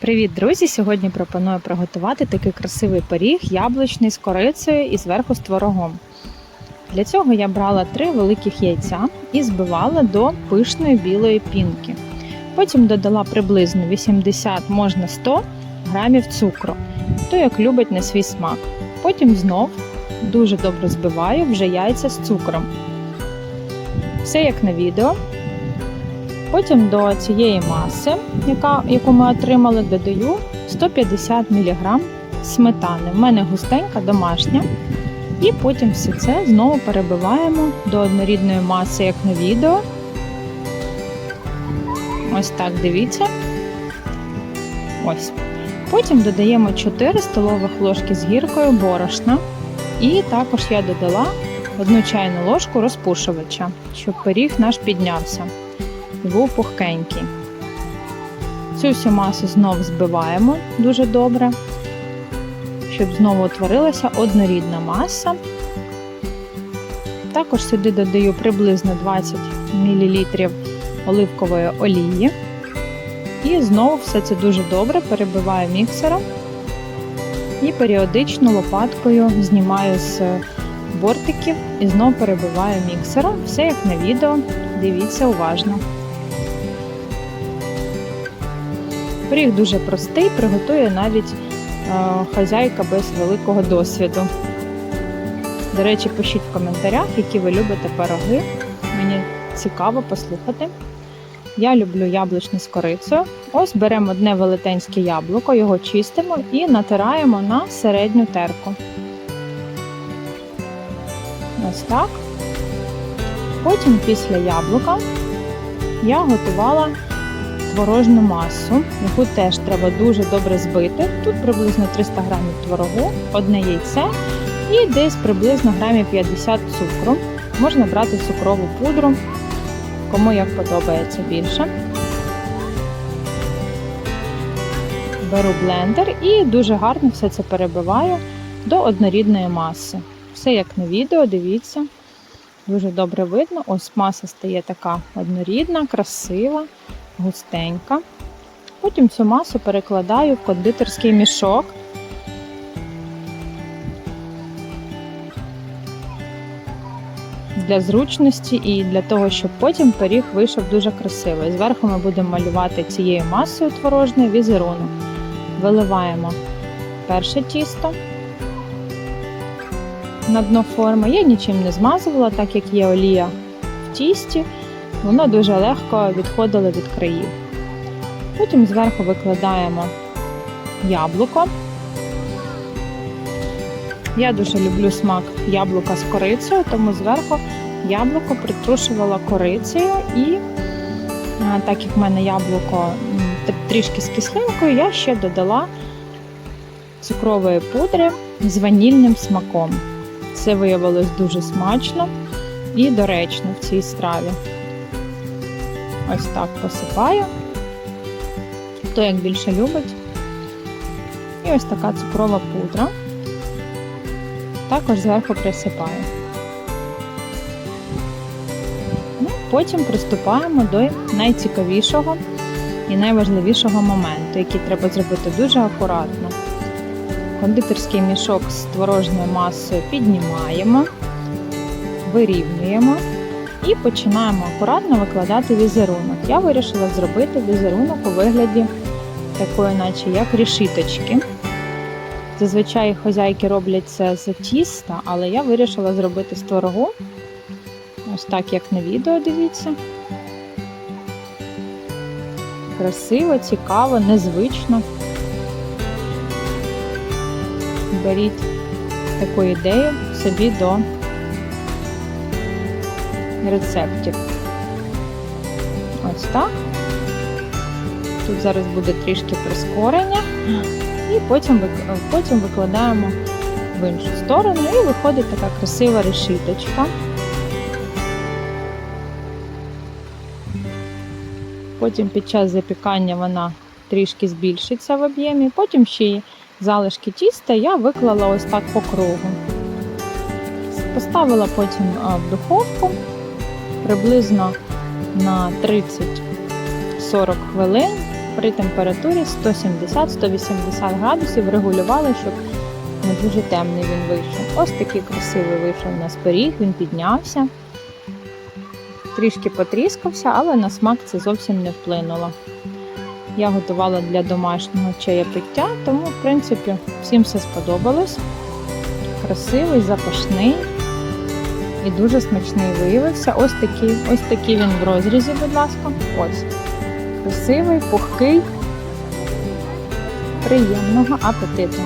Привіт, друзі! Сьогодні пропоную приготувати такий красивий пиріг яблучний з корицею і зверху з творогом. Для цього я брала три великих яйця і збивала до пишної білої пінки. Потім додала приблизно 80, можна 100 грамів цукру, хто як любить на свій смак. Потім знов дуже добре збиваю вже яйця з цукром. Все як на відео. Потім до цієї маси, яка, яку ми отримали, додаю 150 мг сметани. У мене густенька домашня. І потім все це знову перебиваємо до однорідної маси, як на відео. Ось так дивіться. Ось. Потім додаємо 4 столових ложки з гіркою борошна. І також я додала одну чайну ложку розпушувача, щоб пиріг наш піднявся був пухкенький. Цю всю масу знову збиваємо дуже добре, щоб знову утворилася однорідна маса. Також сюди додаю приблизно 20 мл оливкової олії. І знову все це дуже добре перебиваю міксером і періодично лопаткою знімаю з бортиків і знову перебиваю міксером. Все як на відео. Дивіться уважно. Пиріг дуже простий, приготує навіть е, хазяйка без великого досвіду. До речі, пишіть в коментарях, які ви любите пироги. Мені цікаво послухати. Я люблю яблучний з корицею. Ось беремо одне велетенське яблуко, його чистимо і натираємо на середню терку. Ось так. Потім після яблука я готувала творожну масу, яку теж треба дуже добре збити. Тут приблизно 300 грамів творогу, одне яйце і десь приблизно грамів 50 цукру. Можна брати цукрову пудру, кому як подобається більше. Беру блендер і дуже гарно все це перебиваю до однорідної маси. Все як на відео, дивіться. Дуже добре видно. Ось маса стає така однорідна, красива, густенька. Потім цю масу перекладаю в кондитерський мішок. Для зручності і для того, щоб потім пиріг вийшов дуже красивий. Зверху ми будемо малювати цією масою творожною візерунок. Виливаємо перше тісто на дно форми. Я нічим не змазувала, так як є олія в тісті, воно дуже легко відходило від країв. Потім зверху викладаємо яблуко. Я дуже люблю смак яблука з корицею, тому зверху яблуко притрушувала корицею і, так як в мене яблуко трішки з кислинкою, я ще додала цукрової пудри з ванільним смаком. Це виявилось дуже смачно і доречно в цій страві. Ось так посипаю, хто як більше любить. І ось така цукрова пудра. Також зверху присипаю. Ну, Потім приступаємо до найцікавішого і найважливішого моменту, який треба зробити дуже акуратно. Кондитерський мішок з творожною масою піднімаємо, вирівнюємо і починаємо акуратно викладати візерунок. Я вирішила зробити візерунок у вигляді такої, наче як рішиточки. Зазвичай хозяйки роблять це з тіста, але я вирішила зробити з творогу. Ось так, як на відео, дивіться. Красиво, цікаво, незвично беріть таку ідею собі до рецептів. Ось так. Тут зараз буде трішки прискорення, і потім потім викладаємо в іншу сторону і виходить така красива решіточка. Потім під час запікання вона трішки збільшиться в об'ємі, потім ще й залишки тіста я виклала ось так по кругу. Поставила потім в духовку приблизно на 30-40 хвилин при температурі 170-180 градусів регулювали, щоб не дуже темний він вийшов. Ось такий красивий вийшов у нас пиріг, він піднявся. Трішки потріскався, але на смак це зовсім не вплинуло. Я готувала для домашнього чаяпиття, тому, в принципі, всім все сподобалось. Красивий, запашний і дуже смачний виявився. Ось такий, ось такий він в розрізі, будь ласка. Ось. Красивий, пухкий, приємного апетиту.